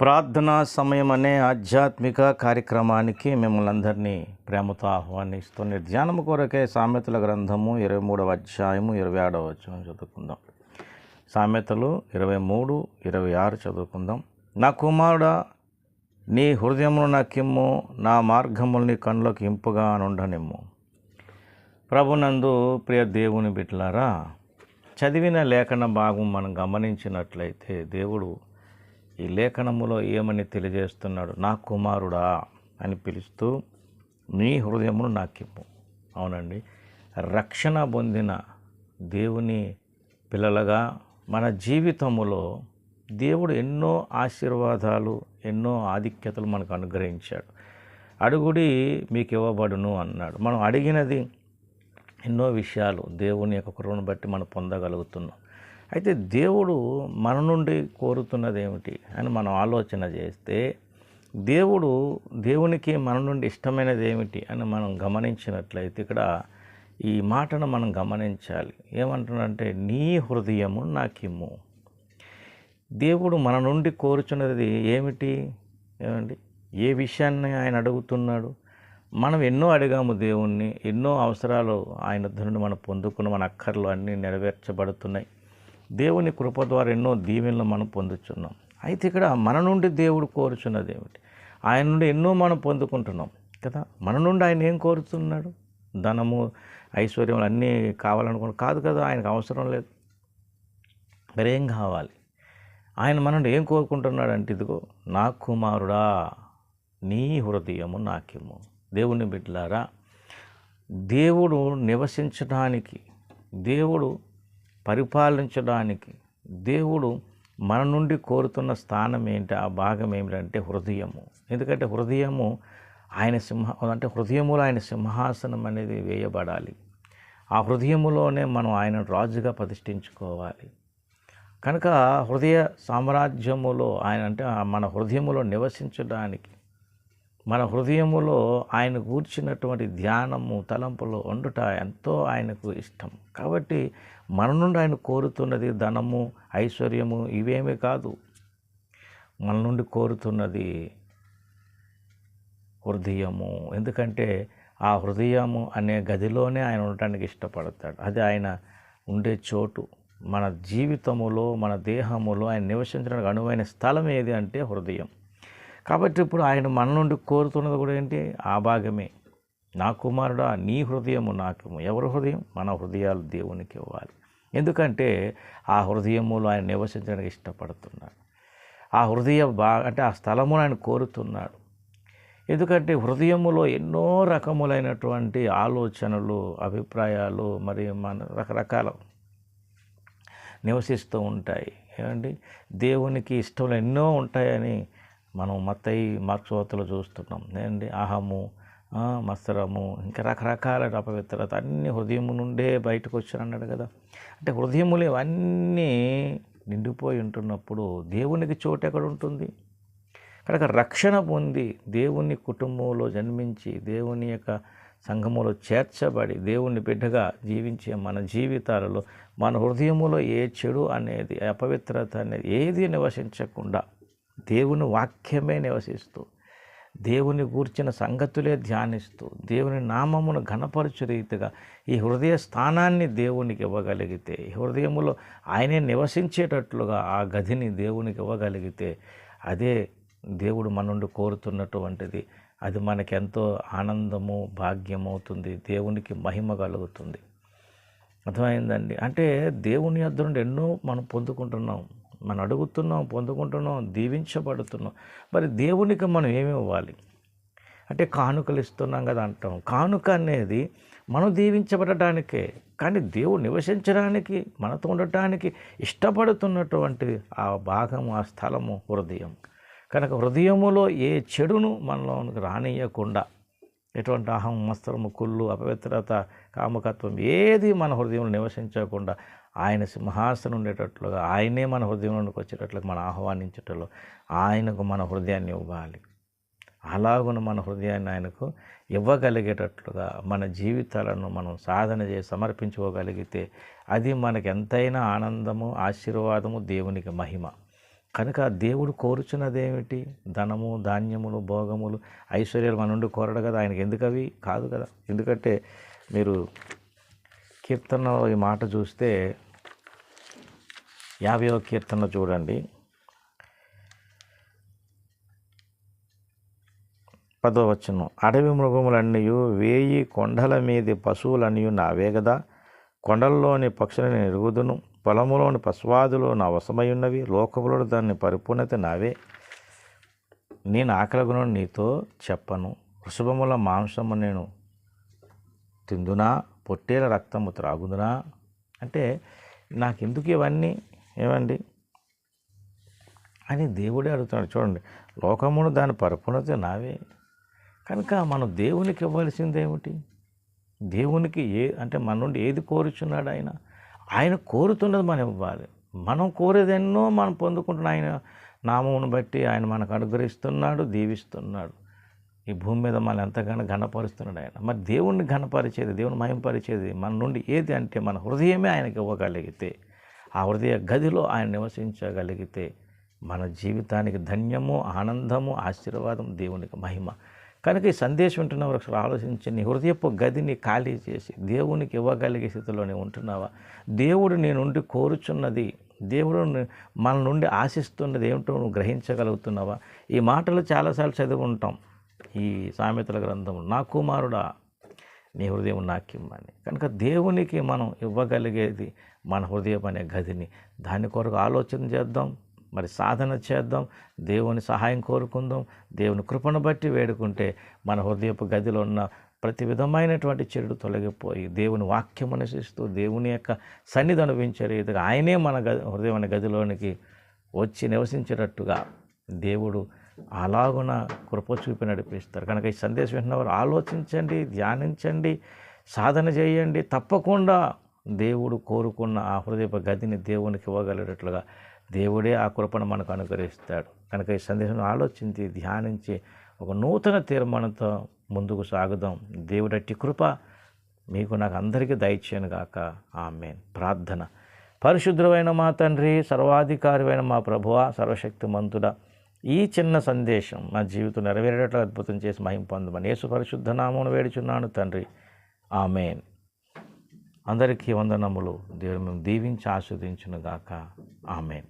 ప్రార్థనా సమయం అనే ఆధ్యాత్మిక కార్యక్రమానికి మిమ్మల్ని అందరినీ ప్రేమతో ఆహ్వానిస్తుంది ధ్యానం కొరకే సామెతల గ్రంథము ఇరవై మూడవ అధ్యాయము ఇరవై ఆడవ వచ్చం చదువుకుందాం. సామెతలు ఇరవై మూడు ఇరవై ఆరు చదువుకుందాం. నా కుమారుడా నీ హృదయమును నాకిమ్ము నా మార్గముల్ని కన్నులకు ఇంపుగా నుండనిమ్ము. ప్రభునందు ప్రియ దేవుని బిడ్డలారా చదివిన లేఖన భాగం మనం గమనించినట్లయితే దేవుడు ఈ లేఖనములో ఏమని తెలియజేస్తున్నాడు? నా కుమారుడా అని పిలుస్తూ నీ హృదయమును నాకిమ్ము. అవునండి. రక్షణ పొందిన దేవుని పిల్లలుగా మన జీవితములో దేవుడు ఎన్నో ఆశీర్వాదాలు ఎన్నో ఆధిక్యతలు మనకు అనుగ్రహించాడు. అడుగుడి మీకు ఇవ్వబడును అన్నాడు. మనం అడిగినది ఎన్నో విషయాలు దేవుని యొక్క కృపను బట్టి మనం పొందగలుగుతున్నాం. అయితే దేవుడు మన నుండి కోరుతున్నది ఏమిటి అని మనం ఆలోచన చేస్తే దేవుడు దేవునికి మన నుండి ఇష్టమైనది ఏమిటి అని మనం గమనించినట్లయితే ఇక్కడ ఈ మాటను మనం గమనించాలి. ఏమంటున్నంటే నీ హృదయము నాకిమ్ము. దేవుడు మన నుండి కోరుచున్నది ఏమిటి? ఏమండి? ఏ విషయాన్ని ఆయన అడుగుతున్నాడు? మనం ఎన్నో అడిగాము దేవుణ్ణి ఎన్నో అవసరాలు ఆయన నుండి మనం పొందుకున్న మన అక్కర్లు అన్నీ నెరవేర్చబడుతున్నాయి. దేవుని కృప ద్వారా ఎన్నో దీవెనలు మనం పొందుతున్నాం అయితే ఇక్కడ మన నుండి దేవుడు కోరుచున్నది ఏమిటి? ఆయన నుండి ఎన్నో మనం పొందుకుంటున్నాం కదా? మన నుండి ఆయన ఏం కోరుతున్నాడు ధనము ఐశ్వర్యం అన్నీ కావాలనుకున్న కాదు కదా ఆయనకు అవసరం లేదు. మరేం కావాలి? ఆయన మన నుండి ఏం కోరుకుంటున్నాడు అంటే ఇదిగో నా కుమారుడా నీ హృదయము నాకిమ్ము. దేవుని బిడ్డలారా దేవుడు నివసించడానికి దేవుడు పరిపాలించడానికి దేవుడు మన నుండి కోరుతున్న స్థానం ఏంటి? ఆ భాగం ఏమిటంటే హృదయము. ఎందుకంటే హృదయము ఆయన సింహ అంటే హృదయములో ఆయన సింహాసనం అనేది వేయబడాలి. ఆ హృదయములోనే మనం ఆయన రాజుగా ప్రతిష్ఠించుకోవాలి. కనుక హృదయ సామ్రాజ్యములో ఆయన అంటే మన హృదయములో నివసించడానికి మన హృదయములో ఆయన కూర్చున్నటువంటి ధ్యానము తలంపులు వండుట ఎంతో ఆయనకు ఇష్టం. కాబట్టి మన నుండి ఆయన కోరుతున్నది ధనము ఐశ్వర్యము ఇవేమీ కాదు. మన నుండి కోరుతున్నది హృదయము. ఎందుకంటే ఆ హృదయము అనే గదిలోనే ఆయన ఉండటానికి ఇష్టపడతాడు. అది ఆయన ఉండే చోటు. మన జీవితములో మన దేహములో ఆయన నివసించడానికి అనువైన స్థలం ఏది అంటే హృదయం. కాబట్టి ఇప్పుడు ఆయన మన నుండి కోరుతున్నది కూడా ఏంటి? ఆ భాగమే. నా కుమారుడా నీ హృదయము నాకు ఎవరి హృదయం? మన హృదయాలు దేవునికి ఇవ్వాలి. ఎందుకంటే ఆ హృదయములో ఆయన నివసించడానికి ఇష్టపడుతున్నాడు. ఆ హృదయ బా అంటే ఆ స్థలమును ఆయన కోరుతున్నాడు. ఎందుకంటే హృదయములో ఎన్నో రకములైనటువంటి ఆలోచనలు అభిప్రాయాలు మరి మన రకరకాల నివసిస్తూ ఉంటాయి. ఏమండి? దేవునికి ఇష్టంలో ఎన్నో ఉంటాయని మనం మత్తయి మార్క్సోతలు చూస్తున్నాం. ఏంటి? అహము మత్సరము ఇంకా రకరకాల అపవిత్రత. అన్ని హృదయము నుండే బయటకు వచ్చారన్నాడు అన్నాడు కదా. అంటే హృదయములు ఇవన్నీ నిండిపోయి ఉంటున్నప్పుడు దేవునికి చోటు ఎక్కడ ఉంటుంది? కనుక రక్షణ పొంది దేవుని కుటుంబంలో జన్మించి దేవుని యొక్క సంఘములో చేర్చబడి దేవుని బిడ్డగా జీవించే మన జీవితాలలో మన హృదయములో ఏ చెడు అనేది అపవిత్రత అనేది ఏది నివసించకుండా దేవుని వాక్యమే నివసిస్తూ దేవుని గూర్చిన సంగతులే ధ్యానిస్తూ దేవుని నామమును ఘనపరచు రీతిగా ఈ హృదయ స్థానాన్ని దేవునికి ఇవ్వగలిగితే ఈ హృదయములో ఆయనే నివసించేటట్లుగా ఆ గదిని దేవునికి ఇవ్వగలిగితే అదే దేవుడు మన నుండి కోరుతున్నటువంటిది. అది మనకెంతో ఆనందము భాగ్యమవుతుంది దేవునికి మహిమ కలుగుతుంది. అర్థమైందండి? అంటే దేవుని యొద్ద నుండి ఎన్నో మనం పొందుకుంటున్నాం. మనం అడుగుతున్నాం పొందుకుంటున్నాం దీవించబడుతున్నాం. మరి దేవునికి మనం ఏమి ఇవ్వాలి? అంటే కానుకలు ఇస్తున్నాం కదా అంటాం. కానుక అనేది మనం దీవించబడటానికే కానీ దేవుడు నివసించడానికి మనతో ఉండటానికి ఇష్టపడుతున్నటువంటి ఆ భాగము ఆ స్థలము హృదయం. కనుక హృదయములో ఏ చెడును మనలోనికి రానియకుండా ఎటువంటి అహం మస్తరము కుళ్ళు అపవిత్రత కామకత్వం ఏది మన హృదయంలో నివసించకుండా ఆయన సింహాసనం ఉండేటట్లుగా ఆయనే మన హృదయంలోకి వచ్చేటట్లుగా మనం ఆహ్వానించేటట్లు ఆయనకు మన హృదయాన్ని ఇవ్వాలి. అలాగున మన హృదయాన్ని ఆయనకు ఇవ్వగలిగేటట్లుగా మన జీవితాలను మనం సాధన చేసి సమర్పించుకోగలిగితే అది మనకు ఎంతైనా ఆనందము ఆశీర్వాదము దేవునికి మహిమ. కనుక దేవుడు కోరుచున్నదేమిటి? ధనము ధాన్యములు భోగములు ఐశ్వర్యాలు మన నుండి కోరడు కదా. ఆయనకి ఎందుకు అవి? కాదు కదా. ఎందుకంటే మీరు కీర్తనలో ఈ మాట చూస్తే యాభైవ కీర్తన చూడండి. పదో వచ్చును అడవి మృగములన్నీ వేయి కొండల మీది పశువులన్నీ నావే కదా కొండల్లోని పక్షులని ఎరుగుదును పొలములోని పశువాదులు నా వశమై ఉన్నవి లోకములో దాన్ని పరిపూర్ణత నావే. నేను ఆకలగును నీతో చెప్పను. వృషభముల మాంసము నేను తిందునా? పొట్టేల రక్తము త్రాగుదునా? అంటే నాకెందుకు ఇవన్నీ? ఏమండి? అని దేవుడే అడుగుతున్నాడు. చూడండి లోకమును దాని పరిపూర్ణత నావే. కనుక మనం దేవునికి ఇవ్వాల్సిందేమిటి దేవునికి ఏ అంటే మన నుండి ఏది కోరుచున్నాడు ఆయన? ఆయన కోరుతున్నది మనం ఇవ్వాలి. మనం కోరేదెన్నో మనం పొందుకుంటున్న ఆయన నామమును బట్టి ఆయన మనకు అనుగ్రహిస్తున్నాడు దీవిస్తున్నాడు. ఈ భూమి మీద మనం ఎంతగానో ఘనపరుస్తున్నాడు ఆయన. మరి దేవుణ్ణి ఘనపరిచేది దేవుని మయంపరిచేది మన నుండి ఏది అంటే మన హృదయమే ఆయనకి ఇవ్వగలిగితే ఆ హృదయ గదిలో ఆయన నివసించగలిగితే మన జీవితానికి ధన్యము ఆనందము ఆశీర్వాదం దేవునికి మహిమ. కనుక ఈ సందేశం ఉంటున్నవారు ఒకసారి ఆలోచించి నీ హృదయపు గదిని ఖాళీ చేసి దేవునికి ఇవ్వగలిగే స్థితిలోనే ఉంటున్నావా? దేవుడు నీ నుండి కోరుచున్నది దేవుడు మన నుండి ఆశిస్తున్నది ఏమిటో నువ్వు గ్రహించగలుగుతున్నావా? ఈ మాటలు చాలాసార్లు చదివి ఉంటాం. ఈ సామెతల గ్రంథం నా కుమారుడా నీ హృదయం నాకిమ్మని కనుక దేవునికి మనం ఇవ్వగలిగేది మన హృదయం అనే గదిని. దాని కొరకు ఆలోచన చేద్దాం. మరి సాధన చేద్దాం దేవుని సహాయం కోరుకుందాం దేవుని కృపను బట్టి వేడుకుంటే మన హృదయపు గదిలో ఉన్న ప్రతి విధమైనటువంటి చెడు తొలగిపోయి దేవుని వాక్యం అనుసరిస్తూ దేవుని యొక్క సన్నిధి అనుభవించే రీతిగా ఆయనే మన గది హృదయం అనే గదిలోనికి వచ్చి నివసించేటట్టుగా దేవుడు అలాగున కృప చూపి నడిపిస్తారు. కనుక ఈ సందేశం విన్నవారు ఆలోచించండి ధ్యానించండి సాధన చేయండి తప్పకుండా దేవుడు కోరుకున్న ఆ హృదయప గదిని దేవునికి ఇవ్వగలిగేటట్లుగా దేవుడే ఆ కృపను మనకు అనుగ్రహిస్తాడు. కనుక ఈ సందేశం ఆలోచించి ధ్యానించి ఒక నూతన తీర్మానంతో ముందుకు సాగుదాం. దేవుడట్టి కృప మీకు నాకు అందరికీ దయచేయను గాక. ఆమె ప్రార్థన. పరిశుద్ధమైన మా తండ్రి సర్వాధికారమైన మా ప్రభువ సర్వశక్తిమంతుడా ఈ చిన్న సందేశం మా జీవితం నెరవేరేటట్లు అద్భుతం చేసి మహిం పొందమని యేసు పరిశుద్ధ నామమును వేడుచున్నాను తండ్రి. ఆమెన్. అందరికీ వందనములు. దేవుడు మేము దీవించి ఆస్వాదించును గాక. ఆమెన్.